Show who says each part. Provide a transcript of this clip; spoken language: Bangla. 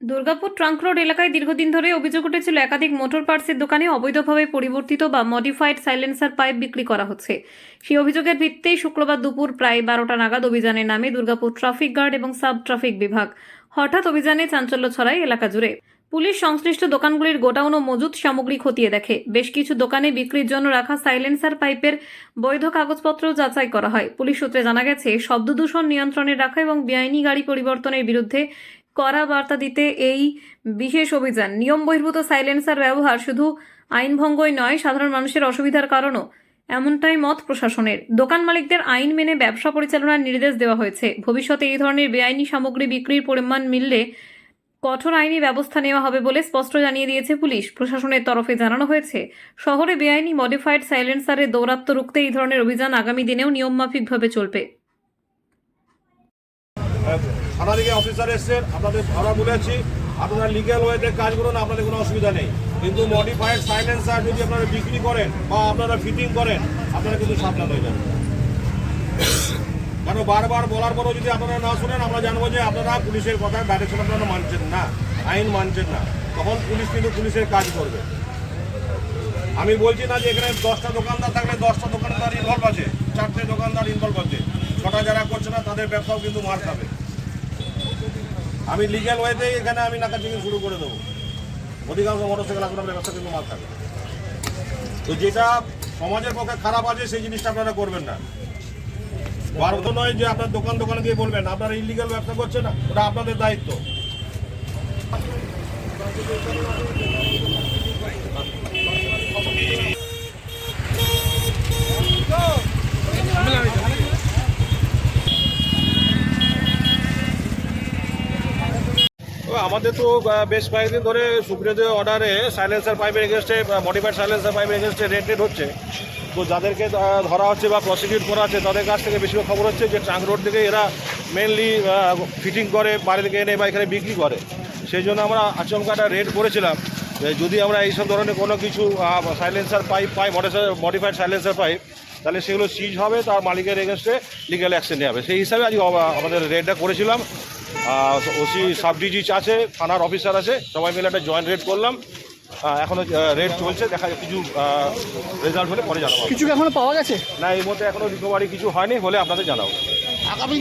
Speaker 1: দুর্গাপুর ট্রাঙ্ক রোড এলাকায় দীর্ঘদিন ধরে অভিযোগ উঠেছিল একাধিক মোটর পার্টসের দোকানে অবৈধভাবে পরিবর্তিত বা মডিফাইড সাইলেন্সার পাইপ বিক্রি করা হচ্ছে। সেই অভিযোগের ভিত্তিতেই শুক্রবার দুপুর প্রায় বারোটা নাগাদ অভিযানের নামে দুর্গাপুর ট্রাফিক গার্ড এবং সাব ট্রাফিক বিভাগ হঠাৎ অভিযানে চাঞ্চল্য ছড়ায় এলাকা জুড়ে। পুলিশ সংশ্লিষ্ট দোকানগুলির গোডাউন ও মজুত সামগ্রী খতিয়ে দেখে। বেশ কিছু দোকানে বিক্রির জন্য রাখা সাইলেন্সার পাইপের বৈধ কাগজপত্র যাচাই করা হয়। পুলিশ সূত্রে জানা গেছে, শব্দদূষণ নিয়ন্ত্রণে রাখা এবং বেআইনি গাড়ি পরিবর্তনের বিরুদ্ধে কড়া বার্তা দিতে এই বিশেষ অভিযান। নিয়ম বহির্ভূত সাইলেন্সার ব্যবহার শুধু আইন ভঙ্গই নয়, সাধারণ মানুষের অসুবিধার কারণও। এমনটাই মত প্রশাসনের। দোকান মালিকদের আইন মেনে ব্যবসা পরিচালনার নির্দেশ দেওয়া হয়েছে। ভবিষ্যতে এই ধরনের বেআইনি সামগ্রী বিক্রির পরিমাণ মিললে কঠোর আইনি ব্যবস্থা নেওয়া হবে বলে স্পষ্ট জানিয়ে দিয়েছে পুলিশ। প্রশাসনের তরফে জানানো হয়েছে, শহরে বেআইনি মডিফাইড সাইলেন্সারের দৌরাত্ম রুখতে এই ধরনের অভিযান আগামী দিনেও নিয়মমাফিকভাবে চলবে।
Speaker 2: থানা থেকে অফিসার এসছেন, আপনাদের আমরা বলেছি আপনারা লিগ্যাল ওয়েতে কাজ করুন, আপনাদের কোনো অসুবিধা নেই। কিন্তু মডিফাইড সাইলেন্সার যদি আপনারা বিক্রি করেন বা আপনারা ফিটিং করেন, আপনারা কিন্তু সাবধান হয়ে যাবেন। কারণ বারবার বলার পরেও যদি আপনারা না শুনেন, আমরা জানব যে আপনারা পুলিশের কথা ডাইরেকশন আপনারা মানছেন না, আইন মানছেন না। তখন পুলিশ কিন্তু পুলিশের কাজ করবে। আমি বলছি না যে এখানে দশটা দোকানদার থাকলে দশটা দোকানদার ইনভলভ আছে, চারটে দোকানদার ইনভলভ আছে। ছটা যারা করছে না, তাদের ব্যবসাও কিন্তু মার খাবে। আমি লিগ্যাল ওয়েতে এখানে আমি নাকা নাকাচিনি শুরু করে দেবো। অধিকাংশ মোটরসাইকেল আপনার ব্যবস্থা কিন্তু মার থাকে। তো যেটা সমাজের পক্ষে খারাপ আছে, সেই জিনিসটা আপনারা করবেন না। বারত নয় যে আপনার দোকান দোকানে গিয়ে বলবেন, আপনারা ইলিগাল ব্যবসা করছে না, ওটা আপনাদের দায়িত্ব। আমাদের তো বেশ কয়েকদিন ধরে সুপ্রিয়দের অর্ডারে সাইলেন্সার পাইপের এগেনস্টে মডিফাইড সাইলেন্সার পাইপের এগেনস্টে রেড হচ্ছে। তো যাদেরকে ধরা হচ্ছে বা প্রসিকিউট করা হচ্ছে, তাদের কাছ থেকে বেশিরভাগ খবর হচ্ছে যে ট্রাঙ্ক রোড থেকে এরা মেনলি ফিটিং করে বাইরে থেকে এনে বা এখানে বিক্রি করে। সেই জন্য আমরা আচমকাটা রেড করেছিলাম। যদি আমরা এইসব ধরনের কোনো কিছু সাইলেন্সার পাইপ পাই মডিফাইড সাইলেন্সার পাইপ তাহলে সেগুলো সিজ হবে, তার মালিকের এগেনস্টে লিগাল অ্যাকশন নেওয়া হবে। সেই হিসাবে আবার আমাদের রেডটা করেছিলাম। ওসি সাব ডিজি আছে থানার অফিসার আছে সবাই মিলে একটা জয়েন্ট রেড করলাম। এখনও রেড চলছে দেখা কিছু রেজাল্ট হলে পরে জানাব।
Speaker 3: কিছু এখনও পাওয়া গেছে?
Speaker 2: না এই মধ্যে এখনও রিকভারি কিছু হয়নি হলে আপনাদের জানাব।
Speaker 3: আগামী